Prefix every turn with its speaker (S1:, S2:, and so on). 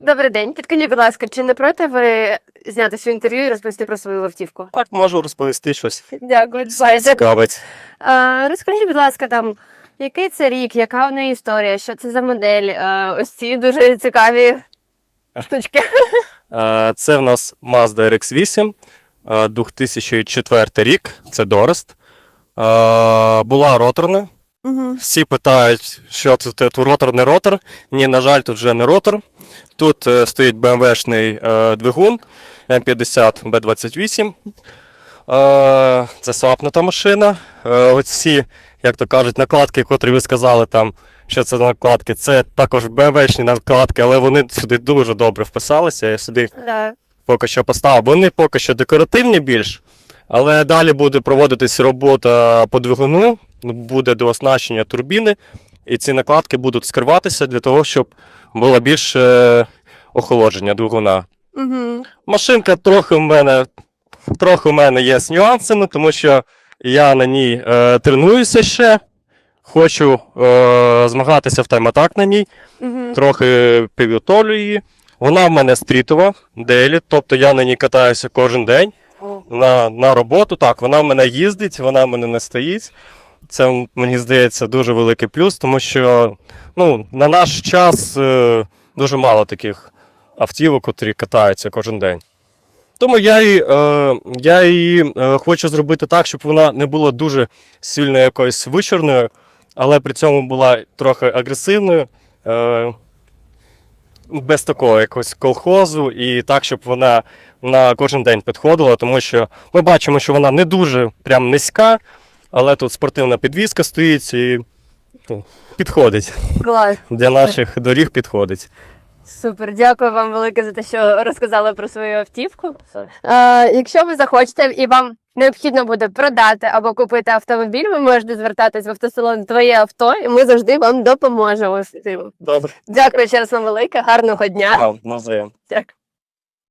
S1: Добрий день. Підкажіть, будь ласка, чи не проти ви зняти свою інтерв'ю і розповісти про свою автівку?
S2: Так можу розповісти щось.
S1: Дякую. Дуже.
S2: Цікавить.
S1: А, розкажіть, будь ласка, там, який це рік, яка в неї історія, що це за модель? А, ось ці дуже цікаві штучки.
S2: Е, Це в нас Mazda RX-8, е, 2004 рік, це Дорест. Е, Була роторна.
S1: Угу.
S2: Всі питають, що це тут ротор, не ротор. Ні, на жаль, тут вже не ротор. Тут е, стоїть BMW-шний е, двигун М50 B28. Е, це свапнута машина. Е, оці, як то кажуть, накладки, котрі ви сказали, там, що це накладки, це також BMW-шні накладки, але вони сюди дуже добре вписалися. Я сюди
S1: Да.
S2: поки що поставив. Вони поки що декоративні більш, але далі буде проводитись робота по двигуну, буде дооснащення турбіни, і ці накладки будуть скриватися для того, щоб було більше охолодження двигуна.
S1: Угу.
S2: Машинка трохи в мене, трохи в мене є з нюансами, тому що я на ній е, тренуюся ще. Хочу е, змагатися в тайм-атак на ній
S1: Угу.
S2: трохи підготовлю її. Вона в мене стрітова, дейлі, тобто я на ній катаюся кожен день на, на роботу. Так, вона в мене їздить, вона в мене не стоїть. Це мені здається дуже великий плюс, тому що ну, на наш час е, дуже мало таких автівок, котрі катаються кожен день. Тому я її, е, я її е, хочу зробити так, щоб вона не була дуже сильно якоюсь вичорною, але при цьому була трохи агресивною. Е, без такого якогось колхозу, і так, щоб вона на кожен день підходила, тому що ми бачимо, що вона не дуже прям низька, але тут спортивна підвізка стоїть і ну, підходить.
S1: Клас.
S2: Для наших доріг підходить.
S1: Супер, дякую вам велике за те, що розказали про свою автівку. Е, якщо ви захочете і вам необхідно буде продати або купити автомобіль, ви можете звертатись в автосалон Твоє авто, і ми завжди вам допоможемо з цим.
S2: Добре.
S1: Дякую ще раз вам велике, гарного дня.
S2: Навзаєм.
S1: Дякую.